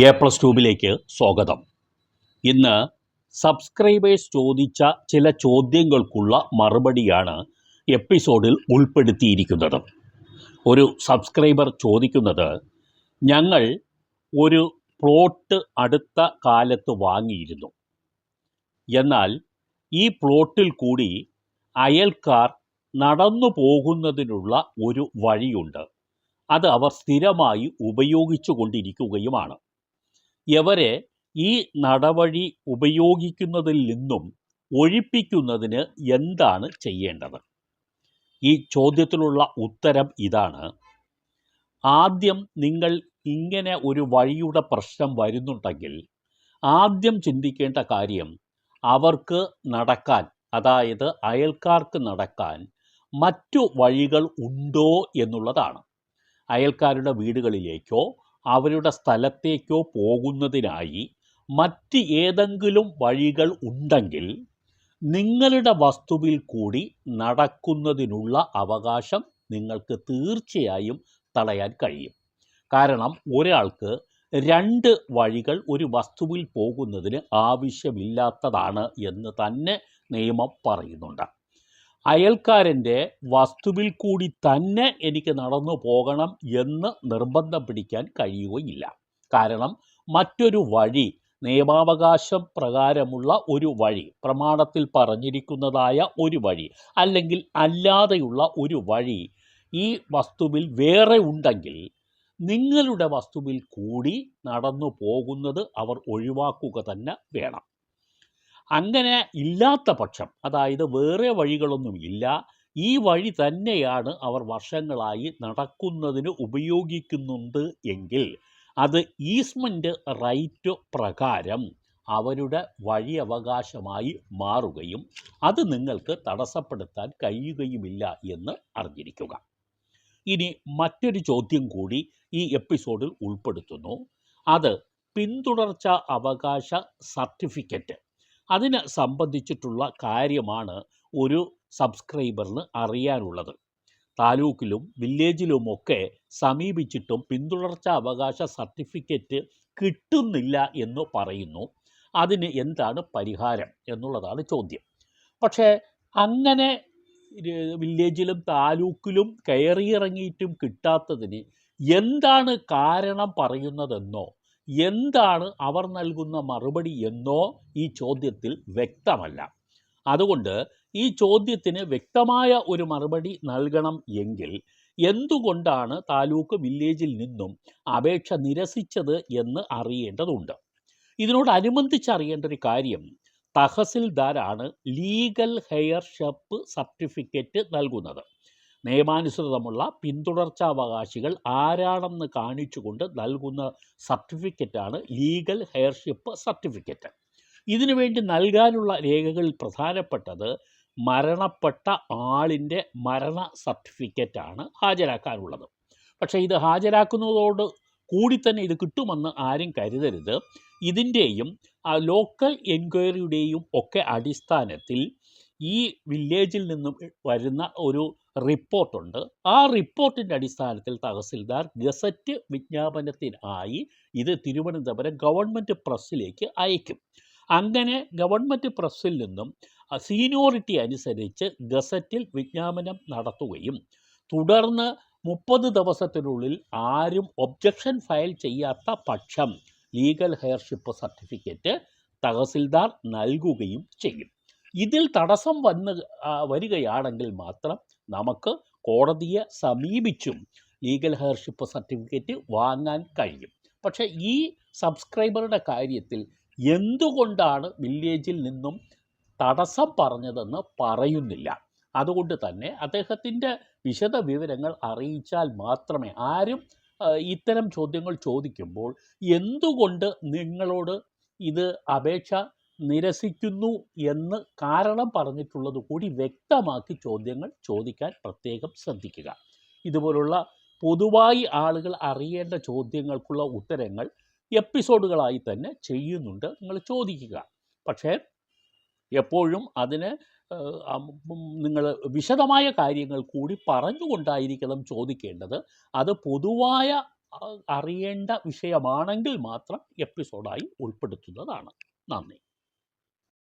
A plus ട്യൂബിലേക്ക് സ്വാഗതം. ഇന്ന് subscribers ചോദിച്ച ചില ചോദ്യങ്ങൾക്കുള്ള മറുപടിയാണ് എപ്പിസോഡിൽ ഉൾപ്പെടുത്തിയിരിക്കുന്നത്. ഒരു സബ്സ്ക്രൈബർ ചോദിക്കുന്നത് ഞങ്ങൾ ഒരു പ്ലോട്ട് അടുത്ത കാലത്ത് വാങ്ങിയിരുന്നു. എന്നാൽ ഈ പ്ലോട്ടിൽ കൂടി അയൽക്കാർ നടന്നു പോകുന്നതിനുള്ള ഒരു വഴിയുണ്ട്. അത് അവർ സ്ഥിരമായി ഉപയോഗിച്ചു കൊണ്ടിരിക്കുകയുമാണ് ഇവരെ ഈ നടവഴി ഉപയോഗിക്കുന്നതിൽ നിന്നും ഒഴിപ്പിക്കുന്നതിന് എന്താണ് ചെയ്യേണ്ടത്? ഈ ചോദ്യത്തിലുള്ള ഉത്തരം ഇതാണ്. ആദ്യം നിങ്ങൾ ഇങ്ങനെ ഒരു വഴിയുടെ പ്രശ്നം വരുന്നുണ്ടെങ്കിൽ ആദ്യം ചിന്തിക്കേണ്ട കാര്യം അവർക്ക് നടക്കാൻ അതായത് അയൽക്കാർക്ക് നടക്കാൻ മറ്റു വഴികൾ ഉണ്ടോ എന്നുള്ളതാണ്. അയൽക്കാരുടെ വീടുകളിലേക്കോ അവരുടെ സ്ഥലത്തേക്കോ പോകുന്നതിനായി മറ്റ് ഏതെങ്കിലും വഴികൾ ഉണ്ടെങ്കിൽ നിങ്ങളുടെ വസ്തുവിൽ കൂടി നടക്കുന്നതിനുള്ള അവകാശം നിങ്ങൾക്ക് തീർച്ചയായും തടയാൻ കഴിയും. കാരണം ഒരാൾക്ക് രണ്ട് വഴികൾ ഒരു വസ്തുവിൽ പോകുന്നതിന് ആവശ്യമില്ലാത്തതാണ് എന്ന് തന്നെ നിയമം പറയുന്നുണ്ട്. അയൽക്കാരന്റെ വസ്തുവിൽ കൂടി തന്നെ എനിക്ക് നടന്നു പോകണം എന്ന് നിർബന്ധം പിടിക്കാൻ കഴിയുകയില്ല. കാരണം മറ്റൊരു വഴി നിയമാവകാശം പ്രകാരമുള്ള ഒരു വഴി പ്രമാണത്തിൽ പറഞ്ഞിരിക്കുന്നതായ ഒരു വഴി അല്ലെങ്കിൽ അല്ലാതെയുള്ള ഒരു വഴി ഈ വസ്തുവിൽ വേറെ ഉണ്ടെങ്കിൽ നിങ്ങളുടെ വസ്തുവിൽ കൂടി നടന്നു പോകുന്നത് അവർ ഒഴിവാക്കുക തന്നെ വേണം. അങ്ങനെ ഇല്ലാത്ത പക്ഷം അതായത് വേറെ വഴികളൊന്നും ഇല്ല ഈ വഴി തന്നെയാണ് അവർ വർഷങ്ങളായി നടക്കുന്നതിന് ഉപയോഗിക്കുന്നുണ്ട് എങ്കിൽ അത് ഈസ്മെന്റ് റൈറ്റ് പ്രകാരം അവരുടെ വഴി അവകാശമായി മാറുകയും അത് നിങ്ങൾക്ക് തടസ്സപ്പെടുത്താൻ കഴിയുകയുമില്ല എന്ന് അറിഞ്ഞിരിക്കുക. ഇനി മറ്റൊരു ചോദ്യം കൂടി ഈ എപ്പിസോഡിൽ ഉൾപ്പെടുത്തുന്നു. അത് പിന്തുടർച്ച അവകാശ സർട്ടിഫിക്കറ്റ്. അതിനെ സംബന്ധിച്ചിട്ടുള്ള കാര്യമാണ് ഒരു സബ്സ്ക്രൈബറിന് അറിയാനുള്ളത്. താലൂക്കിലും വില്ലേജിലുമൊക്കെ സമീപിച്ചിട്ടും പിന്തുടർച്ച അവകാശ സർട്ടിഫിക്കറ്റ് കിട്ടുന്നില്ല എന്ന് പറയുന്നു. അതിന് എന്താണ് പരിഹാരം എന്നുള്ളതാണ് ചോദ്യം. പക്ഷേ അങ്ങനെ വില്ലേജിലും താലൂക്കിലും കയറിയിറങ്ങിയിട്ടും കിട്ടാത്തതിന് എന്താണ് കാരണം പറയുന്നതെന്നോ എന്താണ് അവർ നൽകുന്ന മറുപടി എന്നോ ഈ ചോദ്യത്തിൽ വ്യക്തമല്ല. അതുകൊണ്ട് ഈ ചോദ്യത്തിന് വ്യക്തമായ ഒരു മറുപടി നൽകണം എങ്കിൽ എന്തുകൊണ്ടാണ് താലൂക്ക് വില്ലേജിൽ നിന്നും അപേക്ഷ നിരസിച്ചത് എന്ന് അറിയേണ്ടതുണ്ട്. ഇതിനോടനുബന്ധിച്ച് അറിയേണ്ട ഒരു കാര്യം തഹസിൽദാരാണ് ലീഗൽ ഹെയർഷപ്പ് സർട്ടിഫിക്കറ്റ് നൽകുന്നത്. നിയമാനുസൃതമുള്ള പിന്തുടർച്ചാവകാശികൾ ആരാണെന്ന് കാണിച്ചുകൊണ്ട് നൽകുന്ന സർട്ടിഫിക്കറ്റാണ് ലീഗൽ ഹെയർഷിപ്പ് സർട്ടിഫിക്കറ്റ്. ഇതിനുവേണ്ടി നൽകാനുള്ള രേഖകളിൽ പ്രധാനപ്പെട്ടത് മരണപ്പെട്ട ആളിന്റെ മരണ സർട്ടിഫിക്കറ്റാണ് ഹാജരാക്കാനുള്ളത്. പക്ഷേ ഇത് ഹാജരാക്കുന്നതോട് കൂടി തന്നെ ഇത് കിട്ടുമെന്ന് ആരും കരുതരുത്. ഇതിന്റെയും ലോക്കൽ എൻക്വയറിയുടെയും ഒക്കെ അടിസ്ഥാനത്തിൽ ഈ വില്ലേജിൽ നിന്നും വരുന്ന ഒരു റിപ്പോർട്ടുണ്ട്. ആ റിപ്പോർട്ടിന്റെ അടിസ്ഥാനത്തിൽ തഹസിൽദാർ ഗസറ്റ് വിജ്ഞാപനത്തിനായി ഇത് തിരുവനന്തപുരം ഗവൺമെന്റ് പ്രസ്സിലേക്ക് അയക്കും. അങ്ങനെ ഗവൺമെന്റ് പ്രസ്സിൽ നിന്നും സീനിയോറിറ്റി അനുസരിച്ച് ഗസറ്റിൽ വിജ്ഞാപനം നടത്തുകയും തുടർന്ന് മുപ്പത് ദിവസത്തിനുള്ളിൽ ആരും ഒബ്ജക്ഷൻ ഫയൽ ചെയ്യാത്ത പക്ഷം ലീഗൽ ഹെയർഷിപ്പ് സർട്ടിഫിക്കറ്റ് തഹസിൽദാർ നൽകുകയും ചെയ്യും. ഇതിൽ തടസ്സം വന്ന് വരികയാണെങ്കിൽ മാത്രം നമുക്ക് കോടതിയെ സമീപിച്ചും ലീഗൽ ഹെയർഷിപ്പ് സർട്ടിഫിക്കറ്റ് വാങ്ങാൻ കഴിയും. പക്ഷേ ഈ സബ്സ്ക്രൈബറുടെ കാര്യത്തിൽ എന്തുകൊണ്ടാണ് വില്ലേജിൽ നിന്നും തടസ്സം പറഞ്ഞതെന്ന് പറയുന്നില്ല. അതുകൊണ്ട് തന്നെ അദ്ദേഹത്തിന്റെ വിശദ വിവരങ്ങൾ അറിയിച്ചാൽ മാത്രമേ ആരും ഇത്തരം ചോദ്യങ്ങൾ ചോദിക്കുമ്പോൾ എന്തുകൊണ്ട് നിങ്ങളോട് ഇത് അപേക്ഷ നിരസിക്കുന്നു എന്ന് കാരണം പറഞ്ഞിട്ടുള്ളത് കൂടി വ്യക്തമാക്കി ചോദ്യങ്ങൾ ചോദിക്കാൻ പ്രത്യേകം ശ്രദ്ധിക്കുക. ഇതുപോലുള്ള പൊതുവായി ആളുകൾ അറിയേണ്ട ചോദ്യങ്ങൾക്കുള്ള ഉത്തരങ്ങൾ എപ്പിസോഡുകളായി തന്നെ ചെയ്യുന്നുണ്ട് നിങ്ങൾ ചോദിക്കുക. പക്ഷേ എപ്പോഴും അതിന് നിങ്ങൾ വിശദമായ കാര്യങ്ങൾ കൂടി പറഞ്ഞുകൊണ്ടായിരിക്കണം ചോദിക്കേണ്ടത്. അത് പൊതുവായ അറിയേണ്ട വിഷയമാണെങ്കിൽ മാത്രം എപ്പിസോഡായി ഉൾപ്പെടുത്തുന്നതാണ്. നന്ദി.